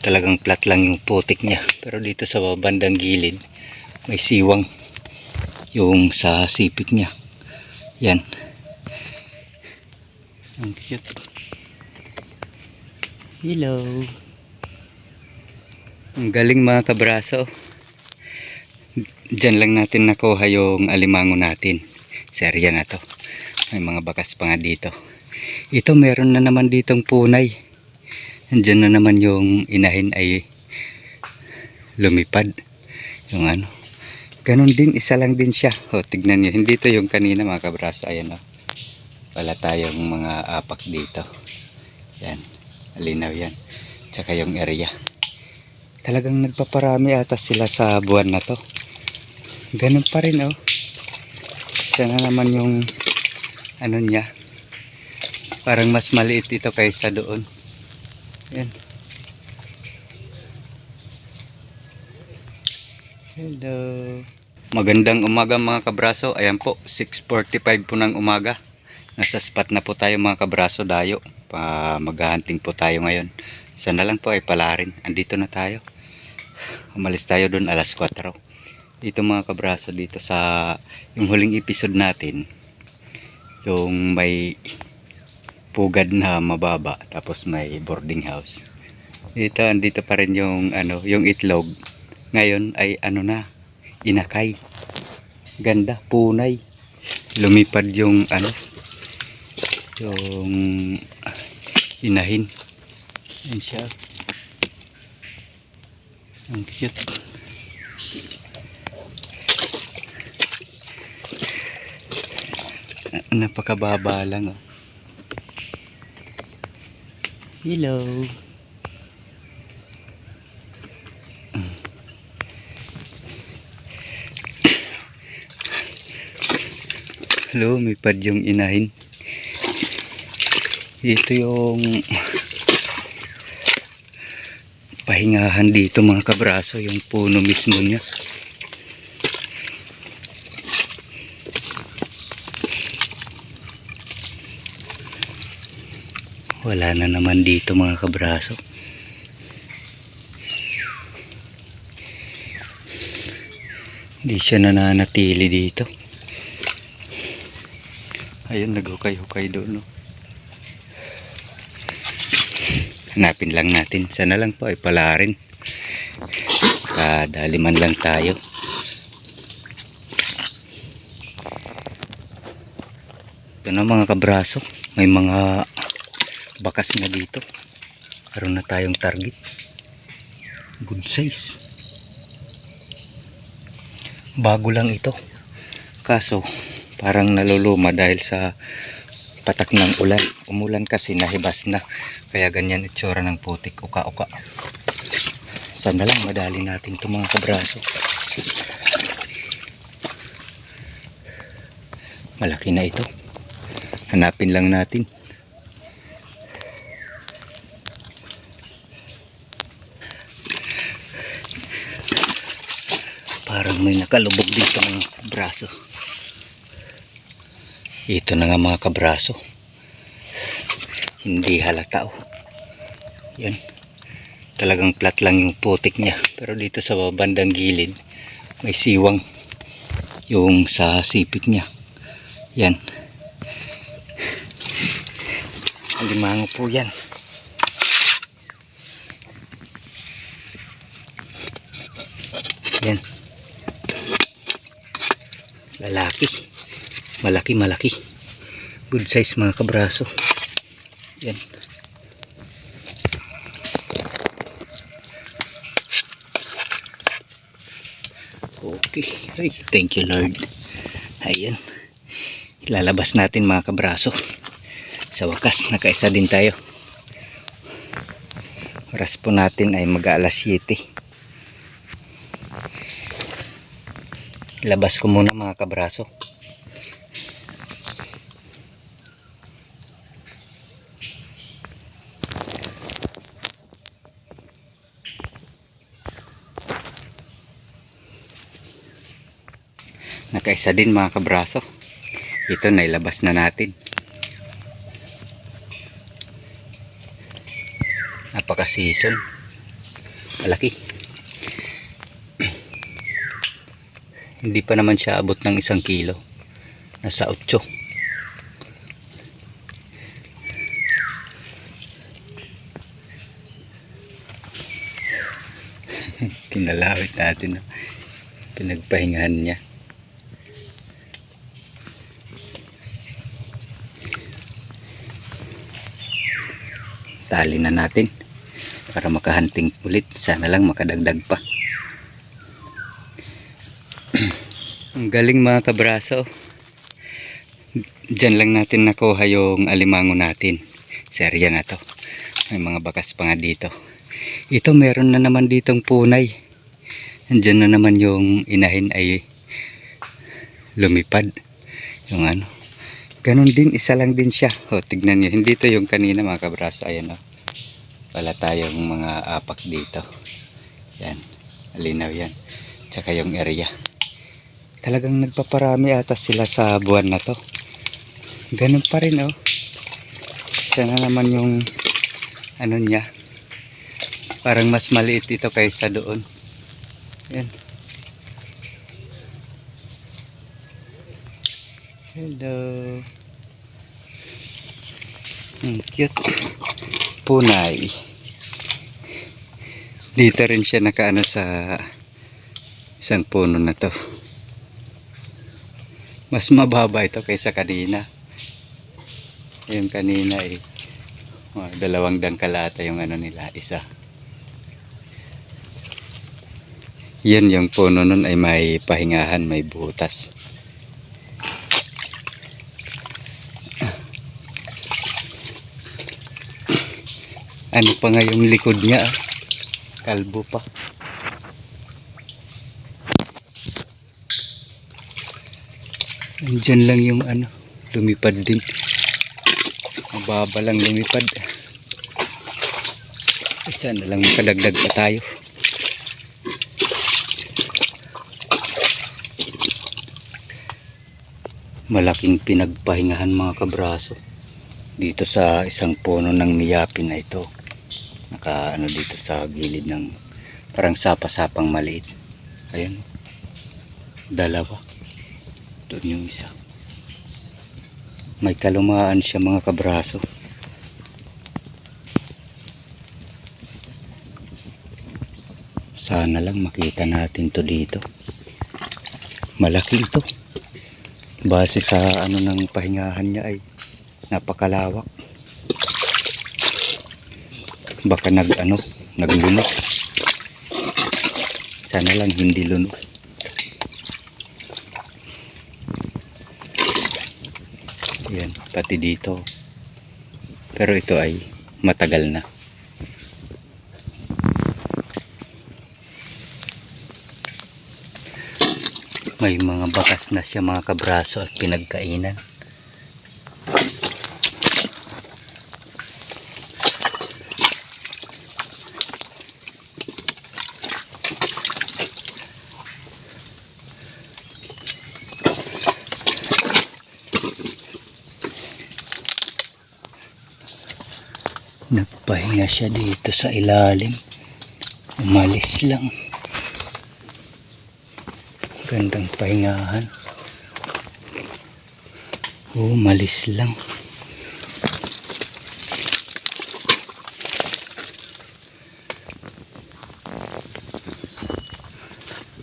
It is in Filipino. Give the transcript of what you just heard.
talagang flat lang yung putik niya pero dito sa bandang gilid may siwang yung sa sipit niya yan ang cute hello ang galing mga kabraso Diyan lang natin nakuha yung alimango natin. Serya na to. May mga bakas pa nga dito. Ito meron na naman ditong punay. Andiyan na naman yung inahin ay lumipad. Yung ano. Ganon din, isa lang din siya. O, tignan nyo. Hindi to yung kanina mga kabraso. Ayan o. Wala tayong mga apak dito. Yan. Alinaw yan. Tsaka yung area. Talagang nagpaparami ata sila sa buwan na to. Ganun pa rin oh. Isa na naman yung ano niya. Parang mas maliit ito kaysa doon. Yan. Hello. Magandang umaga mga kabraso. Ayan po, 6.45 po ng umaga. Nasa spot na po tayo mga kabraso dayo. Pa maghahunting po tayo ngayon. Sana lang po ay palarin. Andito na tayo. Umalis tayo doon alas 4 dito mga kabraso dito sa yung huling episode natin yung may pugad na mababa tapos may boarding house. Dito andito pa rin yung ano yung itlog. Ngayon ay ano na inakay. Ganda punay. Lumipad yung ano yung inahin. Yan siya. Ang cute. Napakababa lang oh. Hello. Hello may pad yung inahin. Ito yung pahingahan dito mga kabraso yung puno mismo niya wala na naman dito mga kabraso. Hindi siya nananatili dito. Ayun naghukay-hukay doon no? hanapin lang natin. Sana lang po ay palarin kadaliman lang tayo. Ito na mga kabraso. May mga bakas na dito. Karoon na tayong target. Good size. Bago lang ito. Kaso parang naluluma dahil sa patak ng ulan. Umulan kasi nahibas na. Kaya ganyan itsura ng putik. Uka uka sana lang madali natin ito mga kabraso. Malaki na ito. Hanapin lang natin parang may nakalubog dito ng braso. Ito na nga mga kabraso. Hindi halata oh. yan. Talagang flat lang yung putik niya. Pero dito sa bandang gilid may siwang yung sa sipit niya. Yan. Alimango po yan. Yan lalaki. Malaki malaki. Good size mga kabraso. Yan. Okay. Ay thank you lord. Ayan. Ilalabas natin mga kabraso. Sa wakas nakaisa din tayo. Oras po natin ay mag alas 7 labas ko muna mga kabraso. Nakaisa din mga kabraso. Ito nailabas na natin. Napaka season Malaki. Hindi pa naman siya abot ng isang kilo. Nasa 8. Kinalawit natin. no? Pinagpahingahan niya. Tali na natin para makahunting ulit. Sana lang makadagdag pa. Ang galing mga kabraso. Diyan lang natin nakuha yung alimango natin. Serya na to. May mga bakas pa nga dito. Ito meron na naman ditong punay. Andiyan na naman yung inahin ay lumipad. Yung ano. Ganon din, isa lang din siya. O, tignan nyo. Hindi to yung kanina mga kabraso. Ayan o. Wala tayong mga apak dito. Yan. Alinaw yan. Tsaka yung area. Talagang nagpaparami ata sila sa buwan na to. Ganun pa rin oh. Isa na naman yung ano niya. Parang mas maliit ito kaysa doon. Yan. Hello. Hmm, cute. Punay. Dito rin siya nakaano sa isang puno na to. Mas mababa ito kaysa kanina. Yung kanina eh. mga dalawang dangkalata yung ano nila, isa. Yan yung puno nun ay may pahingahan, may butas. Ano pa nga yung likod niya. Kalbo pa. Andyan lang yung ano, lumipad din. Mababa lang lumipad. Sana lang makadagdag pa tayo. Malaking pinagpahingahan mga kabraso. Dito sa isang puno ng miyapin na ito. Naka ano dito sa gilid ng parang sapa-sapang maliit. Ayan. Dalawa. Doon yung isa. May kalumaan siya mga kabraso. Sana lang makita natin to dito. Malaki ito. Base sa ano ng pahingahan niya ay napakalawak. Baka nag ano, naglunok. Sana lang hindi lunok. Yan, pati dito. Pero ito ay matagal na. May mga bakas na siya mga kabraso at pinagkainan. Nagpahinga siya dito sa ilalim. Umalis lang. Gandang pahingahan. Umalis lang.